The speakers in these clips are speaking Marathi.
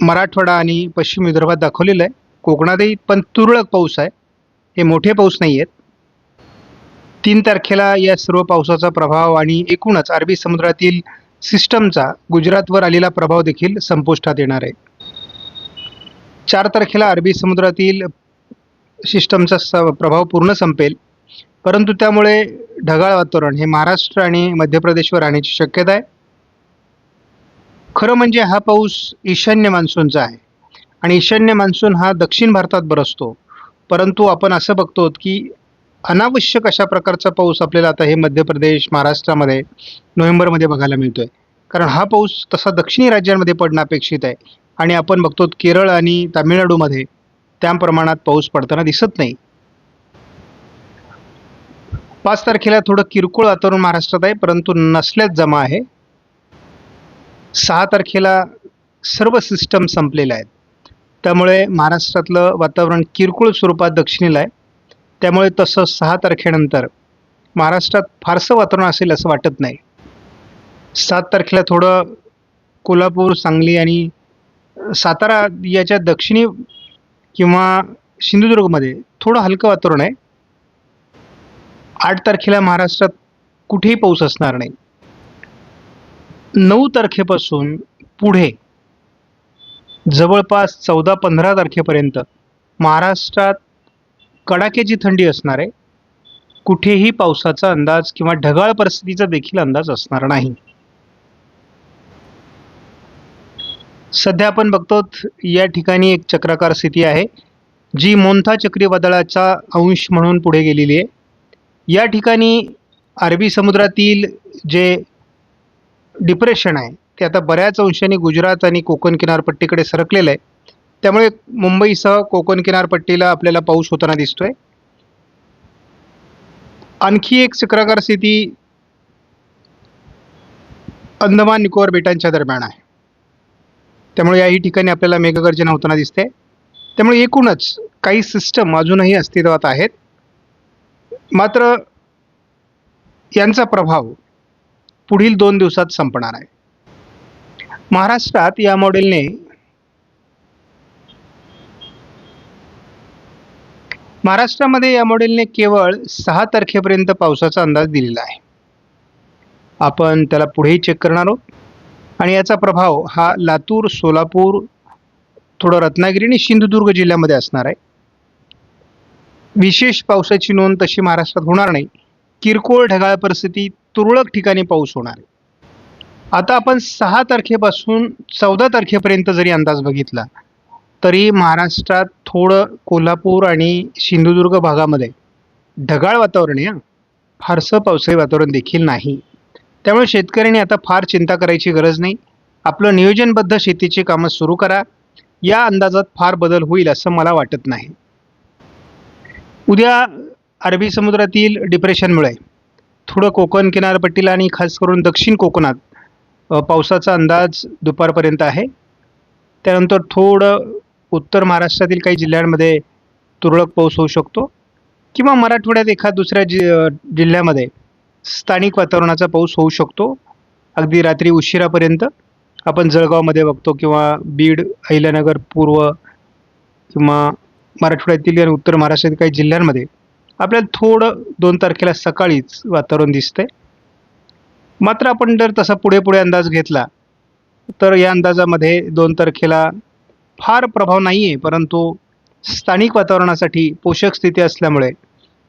मराठवाडा आणि पश्चिम विदर्भात दाखवलेलं आहे. कोकणातही पण तुरळक पाऊस आहे. हे मोठे पाऊस नाही आहेत तीन तारखेला या सर्व पावसाचा प्रभाव आणि एकूणच अरबी समुद्रातील सिस्टमचा गुजरातवर आलेला प्रभाव देखील संपुष्टात येणार आहे. चार तारखेला अरबी समुद्रातील सिस्टमचा स प्रभाव पूर्ण संपेल. परंतु त्यामुळे ढगाळ वातावरण हे महाराष्ट्र आणि मध्य प्रदेशवर राहण्याची शक्यता आहे. खरं म्हणजे हा पाऊस ईशान्य मान्सूनचा आहे. आणि ईशान्य मान्सून हा दक्षिण भारतात बरसतो. परंतु आपण असं बघतो की अनावश्यक अशा प्रकारचा पाऊस आपल्याला आता हे मध्य प्रदेश महाराष्ट्रामध्ये नोव्हेंबरमध्ये बघायला मिळतोय. कारण हा पाऊस तसा दक्षिणी राज्यांमध्ये पडणं अपेक्षित आहे. आणि आपण बघतो केरळ आणि तामिळनाडूमध्ये त्या प्रमाणात पाऊस पडताना दिसत नाही. पाच तारखेला थोडं किरकोळ वातावरण महाराष्ट्रात आहे परंतु नसल्याच जमा आहे. सहा तारखेला सर्व सिस्टम संपलेल्या आहेत. त्यामुळे महाराष्ट्रातलं वातावरण किरकोळ स्वरूपात दक्षिणेला आहे. त्यामुळे तसं सहा तारखेनंतर महाराष्ट्रात फारसं वातावरण असेल असं वाटत नाही. सात तारखेला थोडं कोल्हापूर सांगली आणि सातारा याच्या दक्षिणी किंवा सिंधुदुर्गमध्ये थोडं हलकं वातावरण आहे. आठ तारखेला महाराष्ट्रात कुठेही पाऊस असणार नाही. नऊ तारखेपासून पुढे जवळपास चौदा पंधरा तारखेपर्यंत महाराष्ट्रात कडाक्याची थंडी असणार आहे. कुठेही पावसाचा अंदाज किंवा ढगाळ परिस्थितीचा देखील अंदाज असणार नाही. सध्या आपण बघतो या ठिकाणी एक चक्राकार स्थिती आहे जी मोंथा चक्रीवादळाचा अंश म्हणून पुढे गेलेली आहे. या ठिकाणी अरबी समुद्रातील जे डिप्रेशन आहे. ते आता बऱ्याच अंशाने गुजरात आणि कोकण किनारपट्टीकडे सरकलेलं आहे. त्यामुळे मुंबईसह कोकण किनारपट्टीला आपल्याला पाऊस होताना दिसतोय. आणखी एक चक्राकार स्थिती अंदमान निकोबार बेटांच्या दरम्यान आहे. त्यामुळे याही ठिकाणी आपल्याला मेघगर्जना होताना दिसते. त्यामुळे एकूणच काही सिस्टम अजूनही अस्तित्वात आहेत. मात्र यांचा प्रभाव पुढील दोन दिवसात संपणार आहे. महाराष्ट्रात या मॉडेलने महाराष्ट्रामध्ये या मॉडेलने केवळ सहा तारखेपर्यंत पावसाचा अंदाज दिलेला आहे. आपण त्याला पुढेही चेक करणार आहोत. आणि याचा प्रभाव हा लातूर सोलापूर थोडं रत्नागिरी आणि सिंधुदुर्ग जिल्ह्यामध्ये असणार आहे. विशेष पावसाची नोंद तशी महाराष्ट्रात होणार नाही. किरकोळ ढगाळ परिस्थिती तुरळक ठिकाणी पाऊस होणार. आहे आता आपण सहा तारखेपासून चौदा तारखेपर्यंत जरी अंदाज बघितला तरी महाराष्ट्रात थोडं कोल्हापूर आणि सिंधुदुर्ग भागामध्ये ढगाळ वातावरण आहे फारसं पावसाळी वातावरण देखील नाही. त्यामुळे शेतकऱ्यांनी आता फार चिंता करायची गरज नाही. आपलं नियोजनबद्ध शेतीची कामं सुरू करा. या अंदाजात फार बदल होईल असं मला वाटत नाही. उद्या अरबी समुद्रातील डिप्रेशनमुळे थोडं कोकण किनारपट्टीला आणि खास करून दक्षिण कोकणात पावसाचा अंदाज दुपारपर्यंत आहे. त्यानंतर थोडं उत्तर महाराष्ट्रातील काही जिल्ह्यांमध्ये तुरळक पाऊस होऊ शकतो किंवा मराठवाड्यात एखाद दुसऱ्या जि जिल्ह्यामध्ये स्थानिक वातावरणाचा पाऊस होऊ शकतो. अगदी रात्री उशिरापर्यंत आपण जळगावमध्ये बघतो किंवा बीड अहिल्यानगर पूर्व किंवा मराठवाड्यातील आणि उत्तर महाराष्ट्रातील काही जिल्ह्यांमध्ये आपल्याला थोडं दोन तारखेला सकाळीच वातावरण दिसतंय. मात्र आपण जर तसा पुढे पुढे अंदाज घेतला तर या अंदाजामध्ये दोन तारखेला फार प्रभाव नाही आहे परंतु स्थानिक वातावरणासाठी पोषक स्थिती असल्यामुळे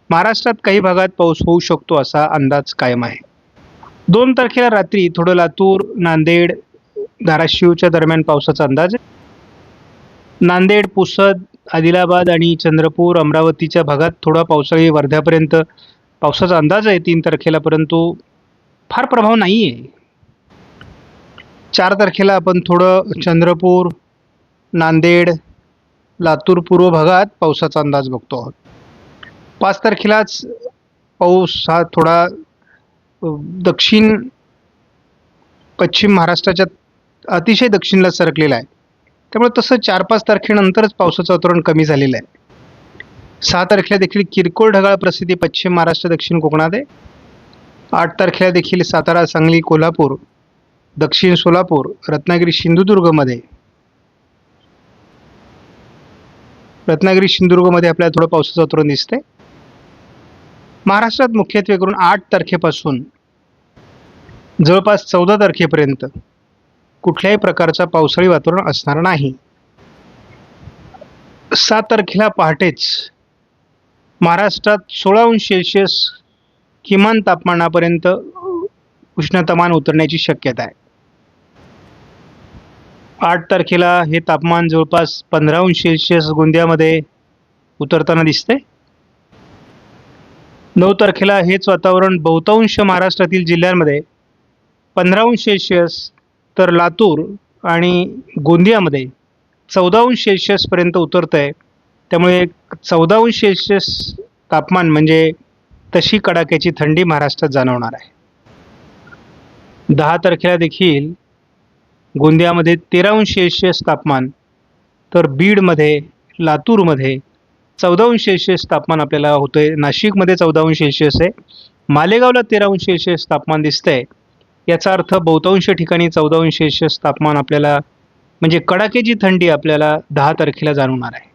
महाराष्ट्रात काही भागात पाऊस होऊ शकतो असा अंदाज कायम आहे. दोन तारखेला रात्री थोडं लातूर नांदेड धाराशिवच्या दरम्यान पावसाचा अंदाज आहे. नांदेड पुसद आदिलाबाद आणि चंद्रपूर अमरावतीच्या भागात थोडा पावसाळी वर्ध्यापर्यंत पावसाचा अंदाज आहे तीन तारखेला परंतु फार प्रभाव नाही आहे चार तारखेला आपण थोडं चंद्रपूर नांदेड लातूर पूर्व भागात पावसाचा अंदाज बघतो आहोत. पाच तारखेलाच पाऊस हा थोडा दक्षिण पश्चिम महाराष्ट्राच्या अतिशय दक्षिणला सरकलेला आहे. त्यामुळे तसं चार पाच तारखेनंतरच पावसाचं वातावरण कमी झालेलं आहे. सहा तारखेला देखील किरकोळ ढगाळ प्रसिद्धी पश्चिम महाराष्ट्र दक्षिण कोकणात आहे. आठ तारखेला देखील सातारा सांगली कोल्हापूर दक्षिण सोलापूर रत्नागिरी सिंधुदुर्गमध्ये. रत्नागिरी सिंधुदुर्गमध्ये आपल्याला थोडं पावसाचं वातावरण दिसते महाराष्ट्रात मुख्यत्वे करून आठ तारखेपासून जवळपास चौदा तारखेपर्यंत कुठल्याही प्रकारचा पावसाळी वातावरण असणार नाही. सात तारखेला पहाटेच महाराष्ट्रात सोळा अंश सेल्सिअस किमान तापमानापर्यंत उष्णतामान उतरण्याची शक्यता आहे. आठ तारखेला हे तापमान जवळपास पंधरा अंश सेल्सिअस गोंदियामध्ये उतरताना दिसते नऊ तारखेला हेच वातावरण बहुतांश महाराष्ट्रातील जिल्ह्यांमध्ये पंधरा अंश सेल्सिअस तर लातूर आणि गोंदियामध्ये चौदा अंश उतरतं आहे त्यामुळे चौदा अंश तापमान म्हणजे तशी कडाक्याची थंडी महाराष्ट्रात जाणवणार आहे. दहा तारखेला देखील गोंदियामध्ये तेरा अंश तापमान तर बीडमध्ये लातूरमध्ये चौदा अंश तापमान आपल्याला होतं आहे नाशिकमध्ये चौदा अंश सेल्सिअस आहे. मालेगावला तेरा अंश तापमान दिसतं आहे याचा अर्थ बहुतांश ठिकाणी चौदा अंश तापमान आपल्याला म्हणजे कडाक्याची थंडी आपल्याला दहा तारखेला जाणवणार आहे.